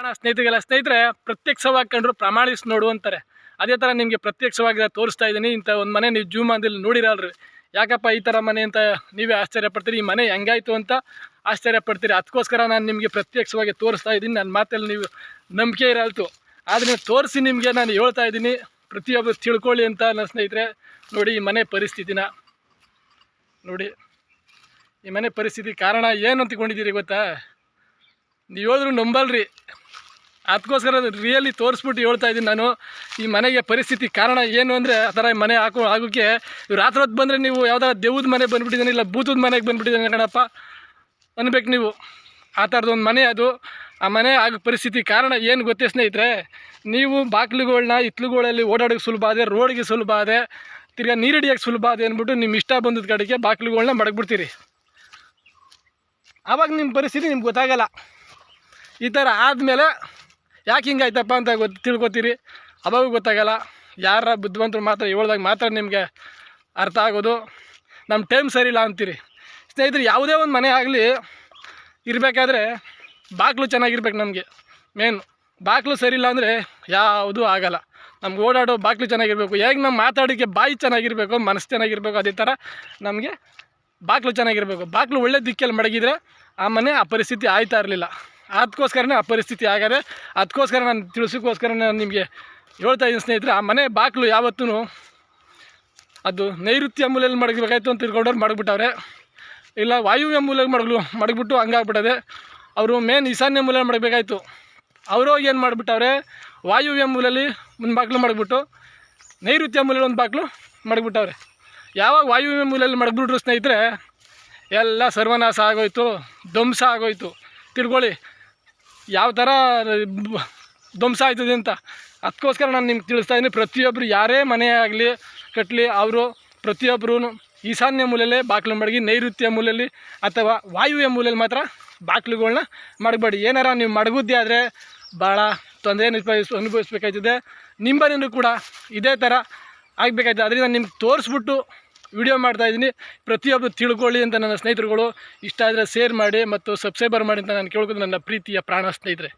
ಪ್ರಾಣ ಸ್ನೇಹಿತರಿಗೆಲ್ಲ ಸ್ನೇಹಿತರೆ ಪ್ರತ್ಯಕ್ಷವಾಗಿ ಕಂಡ್ರು ಪ್ರಮಾಣಿಸಿ ನೋಡು ಅಂತಾರೆ. ಅದೇ ಥರ ನಿಮಗೆ ಪ್ರತ್ಯಕ್ಷವಾಗಿ ತೋರಿಸ್ತಾ ಇದ್ದೀನಿ, ಇಂಥ ಒಂದು ಮನೆ ನೀವು ಜೂಮ್ ಅಂದಿಲ್ಲಿ ನೋಡಿರಲ್ರಿ. ಯಾಕಪ್ಪ ಈ ಥರ ಮನೆ ಅಂತ ನೀವೇ ಆಶ್ಚರ್ಯ ಪಡ್ತೀರಿ ಈ ಮನೆ ಹೆಂಗಾಯ್ತು ಅಂತ ಆಶ್ಚರ್ಯ ಪಡ್ತೀರಿ ಅದಕ್ಕೋಸ್ಕರ ನಾನು ನಿಮಗೆ ಪ್ರತ್ಯಕ್ಷವಾಗಿ ತೋರಿಸ್ತಾ ಇದ್ದೀನಿ, ನನ್ನ ಮಾತಲ್ಲಿ ನೀವು ನಂಬಿಕೆ ಇರಲ್ತು. ಆದರೆ ತೋರಿಸಿ ನಿಮಗೆ ನಾನು ಹೇಳ್ತಾ ಇದ್ದೀನಿ ಪ್ರತಿಯೊಬ್ಬರು ತಿಳ್ಕೊಳ್ಳಿ ಅಂತ ನನ್ನ ಸ್ನೇಹಿತರೆ. ನೋಡಿ, ಈ ಮನೆ ಪರಿಸ್ಥಿತಿನ. ನೋಡಿ, ಈ ಮನೆ ಪರಿಸ್ಥಿತಿ ಕಾರಣ ಏನು ಅಂತಕೊಂಡಿದ್ದೀರಿ ಗೊತ್ತಾ? ನೀವು ಹೇಳಿದ್ರು ನಂಬಲ್ರಿ. ಅದಕ್ಕೋಸ್ಕರ ರಿಯಲಿ ತೋರಿಸ್ಬಿಟ್ಟು ಹೇಳ್ತಾ ಇದ್ದೀನಿ ನಾನು. ಈ ಮನೆಗೆ ಪರಿಸ್ಥಿತಿ ಕಾರಣ ಏನು ಅಂದರೆ ಆ ಥರ ಮನೆ ಹಾಕೋ ಆಗೋಕ್ಕೆ ರಾತ್ರಿ ಹೊತ್ತು ಬಂದರೆ ನೀವು ಯಾವ್ದಾರ ದೇವ್ದ ಮನೆ ಬಂದುಬಿಟ್ಟಿದ್ದಾನೆ ಇಲ್ಲ ಭೂತದ ಮನೆಗೆ ಬಂದುಬಿಟ್ಟಿದ್ದಾನೆ ಕಣಪ್ಪ. ಅನ್ಬೇಕು ನೀವು. ಆ ಥರದೊಂದು ಮನೆ ಅದು. ಆ ಮನೆ ಆಗೋ ಪರಿಸ್ಥಿತಿ ಕಾರಣ ಏನು ಗೊತ್ತೇ ಸ್ನೇಹಿತರೆ? ನೀವು ಬಾಗಿಲುಗಳನ್ನ ಹಿತ್ಲುಗಳಲ್ಲಿ ಓಡಾಡೋಕ್ಕೆ ಸುಲಭ ಅದೇ ರೋಡ್ಗೆ ಸುಲಭ ಅದೇ ತಿರ್ಗಾ ನೀರಿಡಿಯೋಕ್ಕೆ ಸುಲಭ ಅದೇ ಅಂದ್ಬಿಟ್ಟು ನಿಮ್ಮ ಇಷ್ಟ ಬಂದದ ಕಡೆಗೆ ಬಾಗಿಲುಗಳನ್ನ ಮಡಗ್ಬಿಡ್ತೀರಿ. ಆವಾಗ ನಿಮ್ಮ ಪರಿಸ್ಥಿತಿ ನಿಮ್ಗೆ ಗೊತ್ತಾಗಲ್ಲ. ಈ ಥರ ಆದಮೇಲೆ ಯಾಕೆ ಹಿಂಗಾಯ್ತಪ್ಪ ಅಂತ ಗೊತ್ತು ತಿಳ್ಕೊತೀರಿ? ಅವಾಗ ಗೊತ್ತಾಗಲ್ಲ. ಯಾರ ಬುದ್ಧಿವಂತರು ಮಾತ್ರ ಹೇಳ್ದಾಗ ಮಾತ್ರ ನಿಮಗೆ ಅರ್ಥ ಆಗೋದು. ನಮ್ಮ ಟೈಮ್ ಸರಿ ಇಲ್ಲ ಅಂತೀರಿ. ಸ್ನೇಹಿತರೆ, ಯಾವುದೇ ಒಂದು ಮನೆ ಆಗಲಿ ಇರಬೇಕಾದ್ರೆ ಬಾಗಿಲು ಚೆನ್ನಾಗಿರ್ಬೇಕು ನಮಗೆ. ಮೇನ್ ಬಾಗಿಲು ಸರಿ ಇಲ್ಲ ಅಂದರೆ ಯಾವುದೂ ಆಗಲ್ಲ. ನಮ್ಗೆ ಓಡಾಡೋ ಬಾಗಿಲು ಚೆನ್ನಾಗಿರಬೇಕು. ಹೇಗೆ ನಮ್ಮ ಮಾತಾಡೋಕ್ಕೆ ಬಾಯಿ ಚೆನ್ನಾಗಿರಬೇಕು, ಮನಸ್ಸು ಚೆನ್ನಾಗಿರಬೇಕು, ಅದೇ ಥರ ನಮಗೆ ಬಾಗಿಲು ಚೆನ್ನಾಗಿರಬೇಕು. ಬಾಗಿಲು ಒಳ್ಳೆ ದಿಕ್ಕಲ್ಲಿ ಮಡಗಿದರೆ ಆ ಮನೆ ಆ ಪರಿಸ್ಥಿತಿ ಆಯ್ತಾ ಇರಲಿಲ್ಲ. ಅದಕ್ಕೋಸ್ಕರನೇ ಆ ಪರಿಸ್ಥಿತಿ ಆಗದೆ, ಅದಕ್ಕೋಸ್ಕರ ನಾನು ತಿಳಿಸೋಕ್ಕೋಸ್ಕರ ನಾನು ನಿಮಗೆ ಹೇಳ್ತಾ ಇದ್ದೀನಿ ಸ್ನೇಹಿತರೆ, ಆ ಮನೆ ಬಾಗಿಲು ಯಾವತ್ತೂ ಅದು ನೈಋತ್ಯ ಮೂಲೆಯಲ್ಲಿ ಮಡಗಬೇಕಾಯ್ತು ಅಂತ ತಿಳ್ಕೊಂಡವ್ರು ಮಡಗ್ಬಿಟ್ಟವ್ರೆ. ಇಲ್ಲ, ವಾಯುವ್ಯ ಮೂಲೆಗೆ ಮಡಗಲು, ಮಡಗ್ಬಿಟ್ಟು ಹಂಗಾಗ್ಬಿಟ್ಟದೆ. ಅವರು ಮೇನ್ ಈಶಾನ್ಯ ಮೂಲೆಯಲ್ಲಿ ಮಡಗಬೇಕಾಯ್ತು. ಅವರು ಏನು ಮಾಡಿಬಿಟ್ಟವ್ರೆ, ವಾಯುವ್ಯ ಮೂಲೆಯಲ್ಲಿ ಒಂದು ಬಾಗಿಲು ಮಡಗ್ಬಿಟ್ಟು, ನೈಋತ್ಯ ಮೂಲೆಯಲ್ಲಿ ಒಂದು ಬಾಗಿಲು ಮಡಗ್ಬಿಟ್ಟವ್ರೆ. ಯಾವಾಗ ವಾಯುವ್ಯ ಮೂಲೆಯಲ್ಲಿ ಮಡಗ್ಬಿಟ್ರು ಸ್ನೇಹಿತರೆ, ಎಲ್ಲ ಸರ್ವನಾಶ ಆಗೋಯ್ತು, ಧ್ವಂಸ ಆಗೋಯ್ತು. ತಿಳ್ಕೊಳ್ಳಿ ಯಾವ ಥರ ಧ್ವಂಸ ಆಯ್ತದೆ ಅಂತ. ಅದಕ್ಕೋಸ್ಕರ ನಾನು ನಿಮ್ಗೆ ತಿಳಿಸ್ತಾ ಇದ್ದೀನಿ ಪ್ರತಿಯೊಬ್ಬರು ಯಾರೇ ಮನೆ ಆಗಲಿ ಕಟ್ಟಲಿ ಅವರು ಪ್ರತಿಯೊಬ್ಬರೂ ಈಶಾನ್ಯ ಮೂಲೆಯಲ್ಲಿ ಬಾಗಿಲು ಮಡಗಿ, ನೈಋತ್ಯ ಮೂಲೆಯಲ್ಲಿ ಅಥವಾ ವಾಯುವ್ಯ ಮೂಲೆಯಲ್ಲಿ ಮಾತ್ರ ಬಾಗಿಲುಗಳ್ನ ಮಡಗಬೇಡಿ. ಏನಾರ ನೀವು ಮಡಗುದ್ದೆ ಆದರೆ ಭಾಳ ತೊಂದರೆ ಅನುಭವಿಸ್ ಅನುಭವಿಸ್ಬೇಕಾಯ್ತದೆ. ಕೂಡ ಇದೇ ಥರ ಆಗಬೇಕಾಯ್ತದೆ. ಅದರಿಂದ ನಿಮ್ಗೆ ತೋರಿಸ್ಬಿಟ್ಟು ವಿಡಿಯೋ ಮಾಡ್ತಾಯಿದ್ದೀನಿ ಪ್ರತಿಯೊಬ್ಬರು ತಿಳ್ಕೊಳ್ಳಿ ಅಂತ ನನ್ನ ಸ್ನೇಹಿತರುಗಳು. ಇಷ್ಟ ಆದರೆ ಶೇರ್ ಮಾಡಿ ಮತ್ತು ಸಬ್ಸ್ಕ್ರೈಬರ್ ಮಾಡಿ ಅಂತ ನಾನು ಕೇಳ್ಕೊಂಡು ನನ್ನ ಪ್ರೀತಿಯ ಪ್ರಾಣ ಸ್ನೇಹಿತರೆ.